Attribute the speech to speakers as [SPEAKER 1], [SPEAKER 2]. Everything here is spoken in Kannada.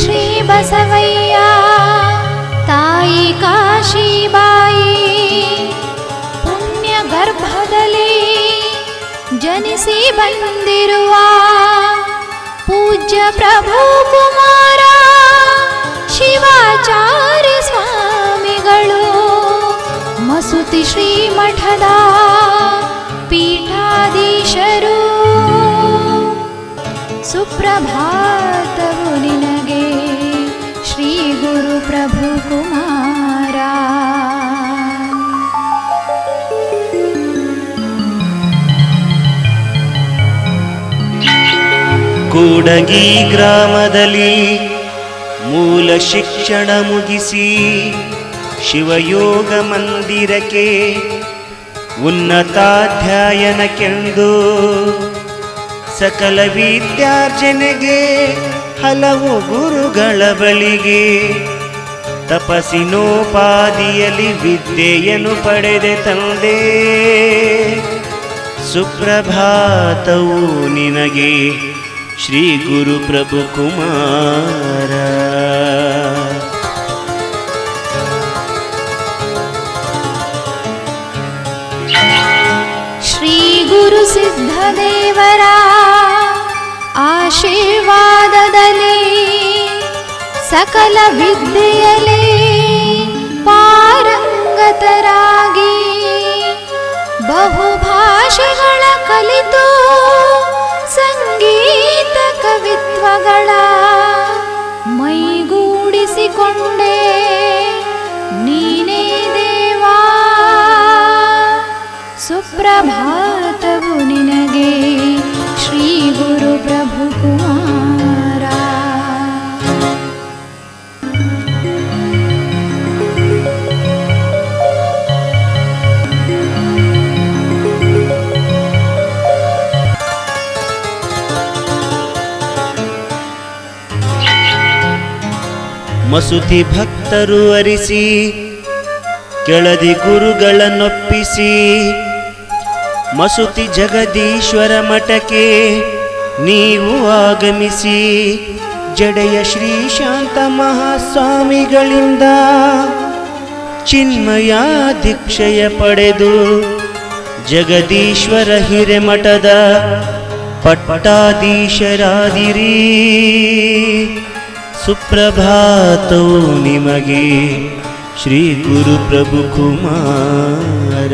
[SPEAKER 1] ಶ್ರೀ ಬಸವಯ್ಯ. ತಾಯಿ ಕಾಶಿಬಾಯಿ ಪುಣ್ಯ ಗರ್ಭದಲ್ಲಿ ಜನಿಸಿ ಬಂದಿರುವ ಪೂಜ್ಯ ಪ್ರಭು ಕುಮಾರ, ಶಿವಾಚಾರ್ಯ ಸ್ವಾಮಿಗಳು. ಮಸುತಿ ಶ್ರೀ ಮಠದ ಪೀಠಾಧೀಶರು. ಸುಪ್ರಭಾತವು
[SPEAKER 2] ಕೂಡಗಿ ಗ್ರಾಮದಲ್ಲಿ ಮೂಲ ಶಿಕ್ಷಣ ಮುಗಿಸಿ ಶಿವಯೋಗ ಮಂದಿರಕ್ಕೆ ಉನ್ನತಾಧ್ಯಯನಕ್ಕೆಂದು ಸಕಲ ವಿದ್ಯಾರ್ಜನೆಗೆ ಹಲವು ಗುರುಗಳ ಬಳಿಗೆ ತಪಸ್ಸಿನೋಪಾದಿಯಲ್ಲಿ ವಿದ್ಯೆಯನ್ನು ಪಡೆದೆ ತಂದೆ. ಸುಪ್ರಭಾತವು ನಿನಗೆ
[SPEAKER 1] श्रीगुरुप्रभुकुमारा श्रीगुरु सिद्धदेव आशीर्वादले सकल विदी ಸುಪ್ರಭಾತವು ನಿನಗೆ ಶ್ರೀ ಗುರು ಪ್ರಭು ಕುಮಾರ.
[SPEAKER 2] ಮಸುತಿ ಭಕ್ತರು ಅರಿಸಿ ಕೆಳದಿ ಗುರುಗಳನ್ನೊಪ್ಪಿಸಿ ಮಸುತಿ ಜಗದೀಶ್ವರ ಮಠಕ್ಕೆ ನೀವು ಆಗಮಿಸಿ. ಜಡೆಯ ಶ್ರೀ ಶಾಂತ ಮಹಾಸ್ವಾಮಿಗಳಿಂದ ಚಿನ್ಮಯ ದೀಕ್ಷೆಯ ಪಡೆದು ಜಗದೀಶ್ವರ ಹಿರೇಮಠದ ಪಟ್ಟಾಧೀಶರಾದಿರಿ. ಸುಪ್ರಭಾತವು ನಿಮಗೆ ಶ್ರೀ ಗುರು ಪ್ರಭು ಕುಮಾರ.